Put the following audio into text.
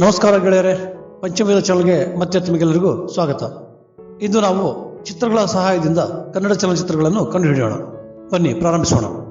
ನಮಸ್ಕಾರ ಗೆಳೆಯರೆ ಪಂಚಮವೇದ ಚಾನಲ್ಗೆ ಮತ್ತೆ ತಮಗೆಲ್ಲರಿಗೂ ಸ್ವಾಗತ. ಇಂದು ನಾವು ಚಿತ್ರಗಳ ಸಹಾಯದಿಂದ ಕನ್ನಡ ಚಲನಚಿತ್ರಗಳನ್ನು ಕಂಡುಹಿಡಿಯೋಣ. ಬನ್ನಿ, ಪ್ರಾರಂಭಿಸೋಣ.